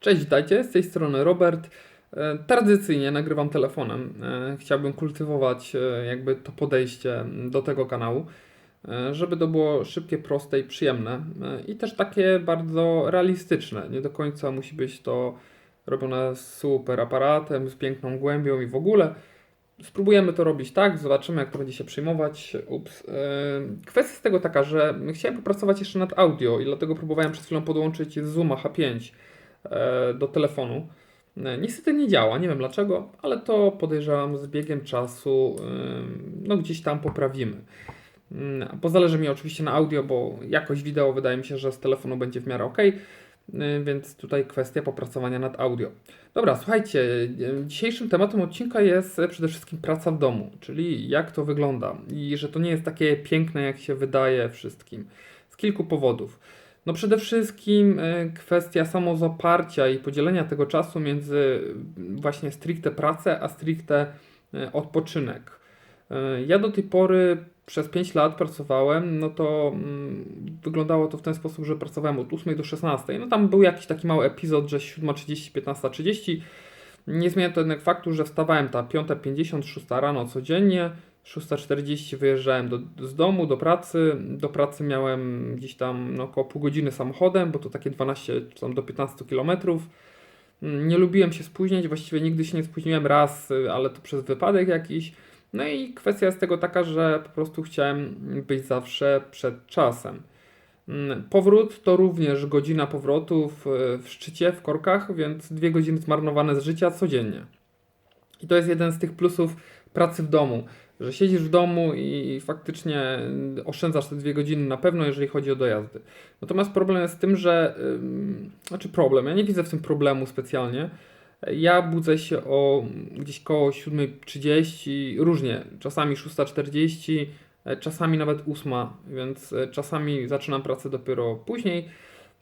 Cześć, witajcie, z tej strony Robert. E, Tradycyjnie nagrywam telefonem. E, Chciałbym kultywować e, jakby to podejście do tego kanału, żeby to było szybkie, proste i przyjemne i też takie bardzo realistyczne. Nie do końca musi być to robione z super aparatem, z piękną głębią i w ogóle. Spróbujemy to robić tak, zobaczymy jak to będzie się przyjmować. Ups. Kwestia jest tego taka, że chciałem popracować jeszcze nad audio i dlatego próbowałem przed chwilą podłączyć Zooma H5 e, do telefonu. E, Niestety nie działa, nie wiem dlaczego, ale to podejrzewam z biegiem czasu, no gdzieś tam poprawimy. Mm, Bo zależy mi oczywiście na audio, bo jakość wideo wydaje mi się, że z telefonu będzie w miarę ok, więc tutaj kwestia popracowania nad audio. Dobra, słuchajcie, e, dzisiejszym tematem odcinka jest e, przede wszystkim praca w domu, czyli jak to wygląda i że to nie jest takie piękne, jak się wydaje wszystkim. Z kilku powodów. No przede wszystkim e, kwestia samozaparcia i podzielenia tego czasu między mm, właśnie stricte pracę, a stricte e, odpoczynek. E, Ja do tej pory przez 5 lat pracowałem, no to mm, wyglądało to w ten sposób, że pracowałem od 8 do 16. No tam był jakiś taki mały epizod, że 7.30, 15.30. Nie zmienia to jednak faktu, że wstawałem ta 5.50, 6 rano codziennie, 6.40 wyjeżdżałem do, z domu do pracy. Do pracy miałem gdzieś tam no, około pół godziny samochodem, bo to takie 12 czy tam do 15 kilometrów. Mm, Nie lubiłem się spóźniać, właściwie nigdy się nie spóźniłem raz, y, ale to przez wypadek jakiś. No i kwestia jest tego taka, że po prostu chciałem być zawsze przed czasem. Mm, Powrót to również godzina powrotu w, w szczycie, w korkach, więc dwie godziny zmarnowane z życia codziennie. I to jest jeden z tych plusów pracy w domu, że siedzisz w domu i faktycznie oszczędzasz te dwie godziny na pewno, jeżeli chodzi o dojazdy. Natomiast problem jest z tym, że, znaczy problem, ja nie widzę w tym problemu specjalnie. Ja budzę się o gdzieś koło 7.30, różnie, czasami 6.40, e, czasami nawet 8, więc e, czasami zaczynam pracę dopiero później.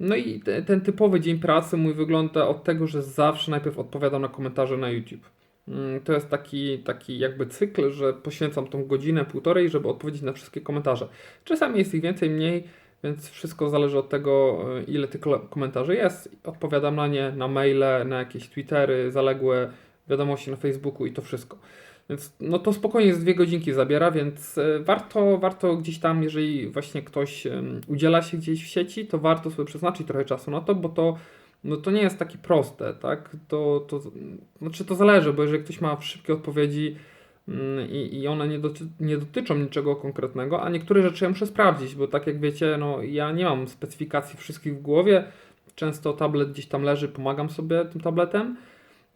No i te, ten typowy dzień pracy mój wygląda od tego, że zawsze najpierw odpowiadam na komentarze na YouTube. Mm, To jest taki, taki jakby cykl, że poświęcam tą godzinę, półtorej, żeby odpowiedzieć na wszystkie komentarze. Czasami jest ich więcej, mniej, więc wszystko zależy od tego, e, ile tych komentarzy jest. Odpowiadam na nie, na maile, na jakieś Twittery, zaległe wiadomości na Facebooku i to wszystko. Więc no to spokojnie z dwie godzinki zabiera, więc e, warto, warto gdzieś tam, jeżeli właśnie ktoś udziela się gdzieś w sieci, to warto sobie przeznaczyć trochę czasu na to, bo to no to nie jest takie proste, tak? To, to, znaczy to zależy, bo jeżeli ktoś ma szybkie odpowiedzi mm, i, i one nie, doty, nie dotyczą niczego konkretnego, a niektóre rzeczy ja muszę sprawdzić, bo tak jak wiecie, no ja nie mam specyfikacji wszystkich w głowie, często tablet gdzieś tam leży, pomagam sobie tym tabletem,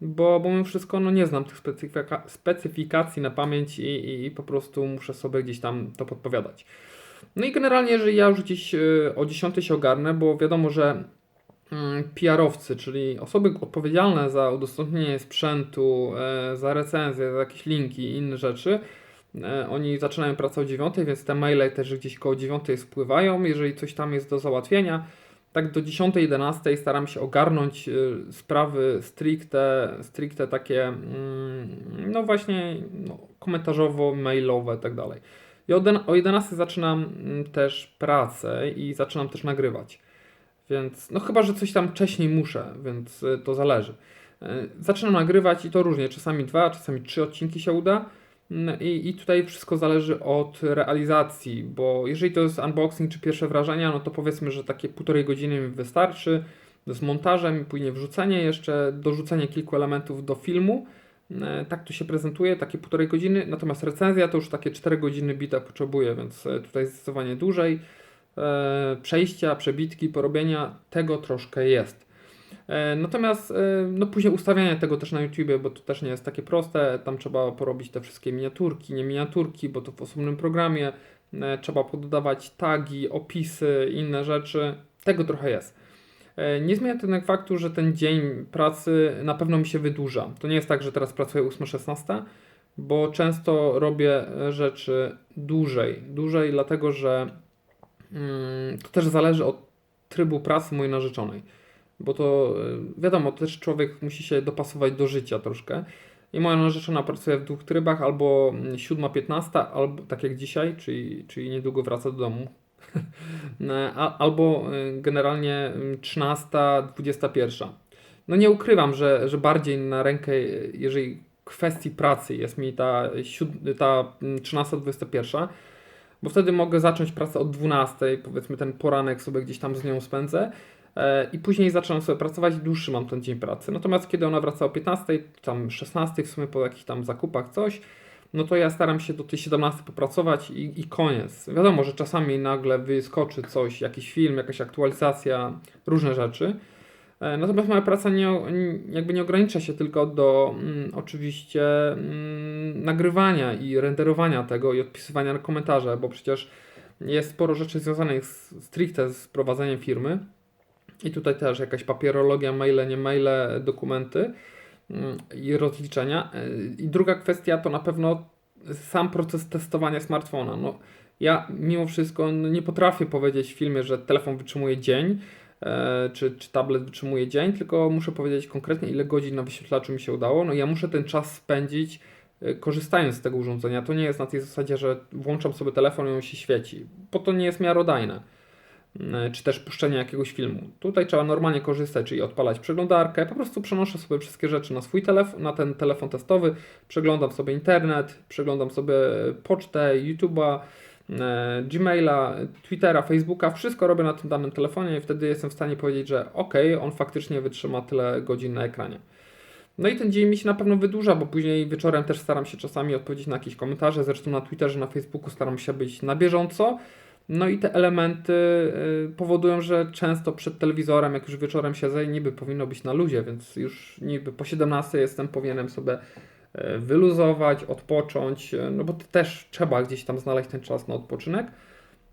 bo, bo mimo wszystko no nie znam tych specyfika, specyfikacji na pamięć i, i, i po prostu muszę sobie gdzieś tam to podpowiadać. No i generalnie, jeżeli ja już gdzieś y, o 10 się ogarnę, bo wiadomo, że PR-owcy, czyli osoby odpowiedzialne za udostępnienie sprzętu, e, za recenzję, za jakieś linki i inne rzeczy, e, oni zaczynają pracę o 9, więc te maile też gdzieś koło 9 spływają, jeżeli coś tam jest do załatwienia. Tak do 10-11 staram się ogarnąć y, sprawy stricte, stricte takie, mm, no właśnie, no, komentarzowo-mailowe tak dalej. I o 11 zaczynam mm, też pracę i zaczynam też nagrywać. Więc, no chyba, że coś tam wcześniej muszę, więc y, to zależy. Y, Zaczynam nagrywać i to różnie, czasami dwa, czasami trzy odcinki się uda. Mm, I, I tutaj wszystko zależy od realizacji, bo jeżeli to jest unboxing czy pierwsze wrażenia, no to powiedzmy, że takie półtorej godziny mi wystarczy z montażem i później wrzucenie jeszcze, dorzucenie kilku elementów do filmu. E, Tak to się prezentuje, takie półtorej godziny, natomiast recenzja to już takie 4 godziny bita potrzebuje, więc e, tutaj zdecydowanie dłużej. E, Przejścia, przebitki, porobienia, tego troszkę jest. E, Natomiast e, no później ustawianie tego też na YouTubie, bo to też nie jest takie proste. Tam trzeba porobić te wszystkie miniaturki, nie miniaturki, bo to w osobnym programie. Trzeba poddawać tagi, opisy, inne rzeczy. Tego trochę jest. Nie zmienia to jednak faktu, że ten dzień pracy na pewno mi się wydłuża. To nie jest tak, że teraz pracuję 8-16, bo często robię rzeczy dłużej. Dłużej, dlatego że to też zależy od trybu pracy mojej narzeczonej bo to y, wiadomo, też człowiek musi się dopasować do życia troszkę. I moja narzeczona pracuje w dwóch trybach, albo 7.15, albo tak jak dzisiaj, czyli, czyli niedługo wraca do domu. A- albo y, generalnie y, 13, 21. no nie ukrywam, że, że bardziej na rękę, jeżeli kwestii pracy jest mi ta, ta mm, 13-21, bo wtedy mogę zacząć pracę od 12, powiedzmy ten poranek sobie gdzieś tam z nią spędzę e, i później zaczynam sobie pracować, dłuższy mam ten dzień pracy. Natomiast kiedy ona wraca o 15, tam 16 w sumie po jakichś tam zakupach coś, no to ja staram się do tej 17 popracować i, i koniec. Wiadomo, że czasami nagle wyskoczy coś, jakiś film, jakaś aktualizacja, różne rzeczy. E, Natomiast moja praca nie, jakby nie ogranicza się tylko do mm, oczywiście mm, nagrywania i renderowania tego i odpisywania na komentarze, bo przecież jest sporo rzeczy związanych z, stricte z prowadzeniem firmy. I tutaj też jakaś papierologia, maile, nie maile, dokumenty mm, i rozliczenia. E, I druga kwestia to na pewno sam proces testowania smartfona. No, ja mimo wszystko no, nie potrafię powiedzieć w filmie, że telefon wytrzymuje dzień, czy, czy tablet wytrzymuje dzień, tylko muszę powiedzieć konkretnie, ile godzin na wyświetlaczu mi się udało. No ja muszę ten czas spędzić e, korzystając z tego urządzenia. To nie jest na tej zasadzie, że włączam sobie telefon i on się świeci, bo to nie jest miarodajne. E, Czy też puszczenie jakiegoś filmu. Tutaj trzeba normalnie korzystać, czyli odpalać przeglądarkę. Po prostu przenoszę sobie wszystkie rzeczy na swój telefon, na ten telefon testowy. Przeglądam sobie internet, przeglądam sobie pocztę, YouTube'a, e, Gmaila, Twittera, Facebooka, wszystko robię na tym danym telefonie i wtedy jestem w stanie powiedzieć, że ok, on faktycznie wytrzyma tyle godzin na ekranie. No i ten dzień mi się na pewno wydłuża, bo później wieczorem też staram się czasami odpowiedzieć na jakieś komentarze, zresztą na Twitterze, na Facebooku staram się być na bieżąco. No i te elementy y, powodują, że często przed telewizorem, jak już wieczorem siedzę, niby powinno być na luzie, więc już niby po 17 jestem, powinienem sobie wyluzować, odpocząć, y, no bo też trzeba gdzieś tam znaleźć ten czas na odpoczynek.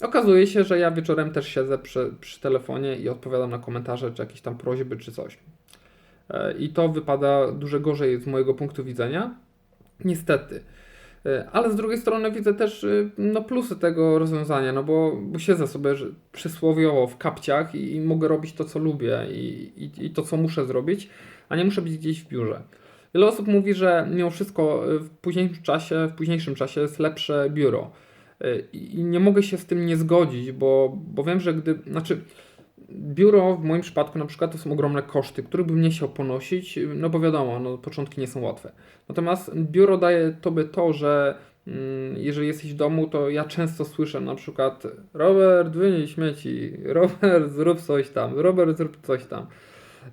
Okazuje się, że ja wieczorem też siedzę przy, przy telefonie i odpowiadam na komentarze, czy jakieś tam prośby, czy coś. E, I to wypada dużo gorzej z mojego punktu widzenia. Niestety. E, Ale z drugiej strony widzę też no, plusy tego rozwiązania, no bo, bo siedzę sobie przysłowiowo w kapciach i, i mogę robić to, co lubię i, i, i to, co muszę zrobić, a nie muszę być gdzieś w biurze. Wiele osób mówi, że mimo wszystko y, w późniejszym czasie, w późniejszym czasie jest lepsze biuro. Y, I nie mogę się z tym nie zgodzić, bo, bo wiem, że gdy, znaczy biuro w moim przypadku na przykład to są ogromne koszty, których bym nie chciał ponosić, no bo wiadomo, no, początki nie są łatwe. Natomiast biuro daje tobie to, że mm, jeżeli jesteś w domu, to ja często słyszę na przykład Robert, wynieś śmieci, Robert, zrób coś tam, Robert, zrób coś tam.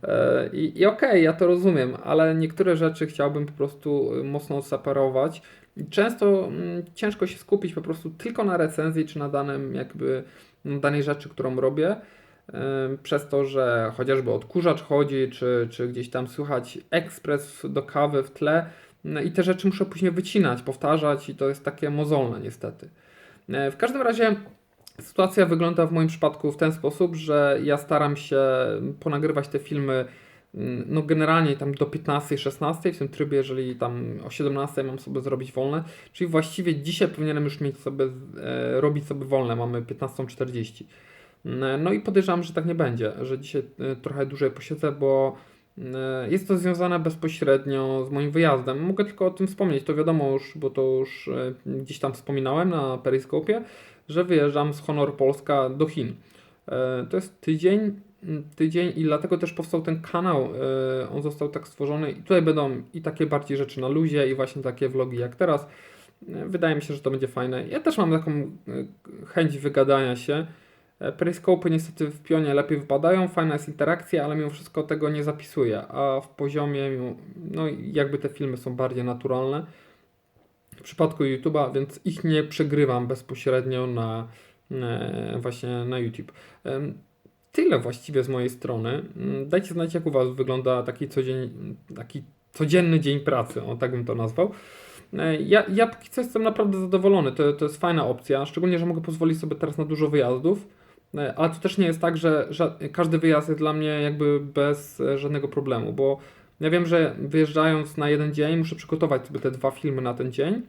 E, I, i okej, ja to rozumiem, ale niektóre rzeczy chciałbym po prostu y, mocno odseparować. Często mm, ciężko się skupić po prostu tylko na recenzji, czy na danym jakby na danej rzeczy, którą robię. Ym, Przez to, że chociażby odkurzacz chodzi, czy, czy gdzieś tam słychać ekspres do kawy w tle, no i te rzeczy muszę później wycinać, powtarzać, i to jest takie mozolne niestety. E, W każdym razie sytuacja wygląda w moim przypadku w ten sposób, że ja staram się ponagrywać te filmy mm, no generalnie tam do 15-16 w tym trybie, jeżeli tam o 17 mam sobie zrobić wolne, czyli właściwie dzisiaj powinienem już mieć sobie, e, robić sobie wolne, mamy 15.40. Mm, No i podejrzewam, że tak nie będzie, że dzisiaj e, trochę dłużej posiedzę, bo e, jest to związane bezpośrednio z moim wyjazdem. Mogę tylko o tym wspomnieć, to wiadomo już, bo to już e, gdzieś tam wspominałem na Periskopie, że wyjeżdżam z Honor Polska do Chin. E, To jest tydzień, m, tydzień i dlatego też powstał ten kanał. e, On został tak stworzony i tutaj będą i takie bardziej rzeczy na luzie i właśnie takie vlogi jak teraz. E, Wydaje mi się, że to będzie fajne. Ja też mam taką chęć wygadania się. Periscope niestety w pionie lepiej wypadają, fajna jest interakcja, ale mimo wszystko tego nie zapisuję, a w poziomie, no jakby te filmy są bardziej naturalne w przypadku YouTube'a, więc ich nie przegrywam bezpośrednio na e, właśnie na YouTube. Tyle właściwie z mojej strony. Mm, Dajcie znać, jak u Was wygląda taki, codzień, taki codzienny dzień pracy, o tak bym to nazwał. E, Ja, ja póki co jestem naprawdę zadowolony. To, to jest fajna opcja, szczególnie, że mogę pozwolić sobie teraz na dużo wyjazdów. E, Ale to też nie jest tak, że każdy wyjazd jest dla mnie jakby bez żadnego problemu, bo ja wiem, że wyjeżdżając na jeden dzień muszę przygotować sobie te dwa filmy na ten dzień.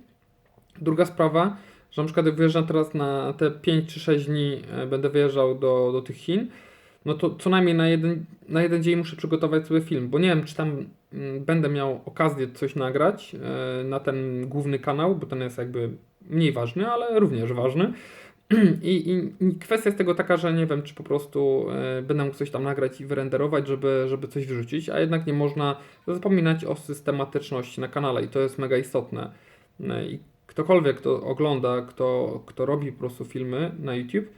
Druga sprawa, że na przykład jak wyjeżdżam teraz na te 5 czy 6 dni, e, będę wyjeżdżał do, do tych Chin, no to co najmniej na jeden, na jeden dzień muszę przygotować sobie film, bo nie wiem, czy tam mm, będę miał okazję coś nagrać e, na ten główny kanał, bo ten jest jakby mniej ważny, ale również ważny. I, i, I kwestia jest tego taka, że nie wiem, czy po prostu e, będę mógł coś tam nagrać i wyrenderować, żeby, żeby coś wrzucić, a jednak nie można zapominać o systematyczności na kanale i to jest mega istotne. E, I ktokolwiek, kto ogląda, kto, kto robi po prostu filmy na YouTube,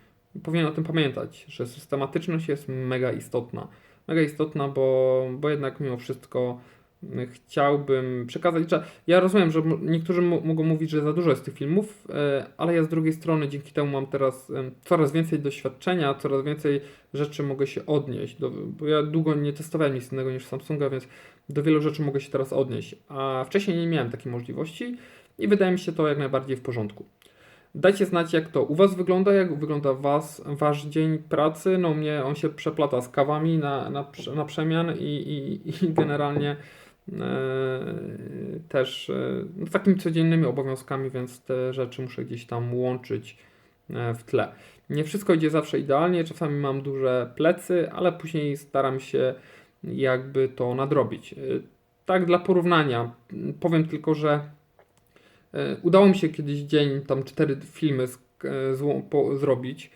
powinien o tym pamiętać, że systematyczność jest mega istotna. Mega istotna, bo, bo jednak mimo wszystko chciałbym przekazać, że ja rozumiem, że niektórzy mogą mówić, że za dużo jest tych filmów, e, ale ja z drugiej strony dzięki temu mam teraz coraz więcej doświadczenia, coraz więcej rzeczy mogę się odnieść, do, bo ja długo nie testowałem nic innego niż Samsunga, więc do wielu rzeczy mogę się teraz odnieść, a wcześniej nie miałem takiej możliwości i wydaje mi się to jak najbardziej w porządku. Dajcie znać, jak to u Was wygląda, jak wygląda was, Wasz dzień pracy. No, mnie on się przeplata z kawami na, na, na przemian i, i, i generalnie też e, no, z takimi codziennymi obowiązkami, więc te rzeczy muszę gdzieś tam łączyć e, w tle. Nie wszystko idzie zawsze idealnie, czasami mam duże plecy, ale później staram się jakby to nadrobić. E, Tak dla porównania, powiem tylko, że E, Udało mi się kiedyś dzień, tam cztery filmy z, e, zło, po, zrobić.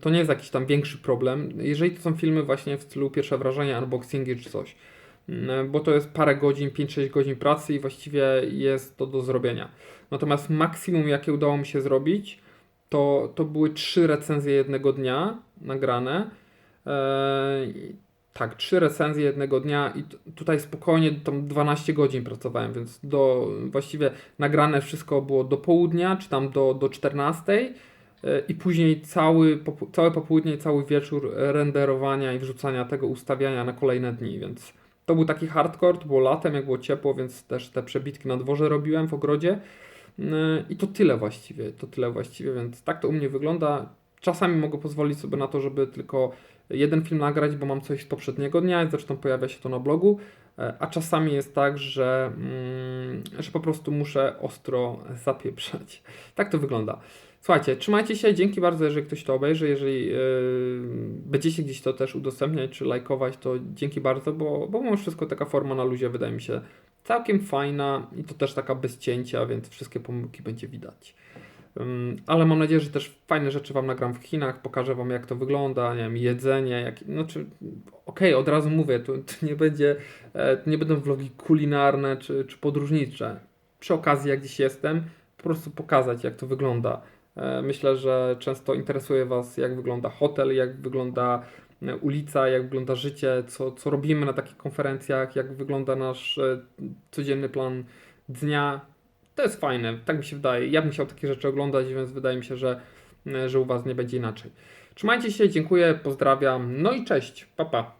To nie jest jakiś tam większy problem. Jeżeli to są filmy właśnie w stylu pierwsze wrażenia, unboxingi czy coś. Mm, Bo to jest parę godzin, 5-6 godzin pracy i właściwie jest to do zrobienia. Natomiast maksimum, jakie udało mi się zrobić, to, to były trzy recenzje jednego dnia nagrane. Eee, tak, trzy recenzje jednego dnia i t- tutaj spokojnie tam 12 godzin pracowałem, więc do właściwie nagrane wszystko było do południa, czy tam do, do 14 e, i później cały, popu- całe popołudnie cały wieczór renderowania i wrzucania tego, ustawiania na kolejne dni, więc to był taki hardcore, to było latem, jak było ciepło, więc też te przebitki na dworze robiłem w ogrodzie E, i to tyle właściwie, to tyle właściwie, więc tak to u mnie wygląda. Czasami mogę pozwolić sobie na to, żeby tylko jeden film nagrać, bo mam coś z poprzedniego dnia, zresztą pojawia się to na blogu, e, a czasami jest tak, że, mm, że po prostu muszę ostro zapieprzać. Tak to wygląda. Słuchajcie, trzymajcie się, dzięki bardzo, jeżeli ktoś to obejrzy, jeżeli yy, będziecie gdzieś to też udostępniać czy lajkować, to dzięki bardzo, bo, bo mimo wszystko taka forma na luzie wydaje mi się całkiem fajna i to też taka bez cięcia, więc wszystkie pomyłki będzie widać. Ale mam nadzieję, że też fajne rzeczy Wam nagram w Chinach, pokażę Wam jak to wygląda, nie wiem, jedzenie, jak, znaczy, okej, od razu mówię, to, to nie będzie, e, nie będą vlogi kulinarne czy, czy podróżnicze. Przy okazji, jak gdzieś jestem, po prostu pokazać jak to wygląda. E, Myślę, że często interesuje Was, jak wygląda hotel, jak wygląda e, ulica, jak wygląda życie, co, co robimy na takich konferencjach, jak wygląda nasz e, codzienny plan dnia. To jest fajne, tak mi się wydaje. Ja bym chciał takie rzeczy oglądać, więc wydaje mi się, że, że u Was nie będzie inaczej. Trzymajcie się, dziękuję, pozdrawiam, no i cześć, pa pa.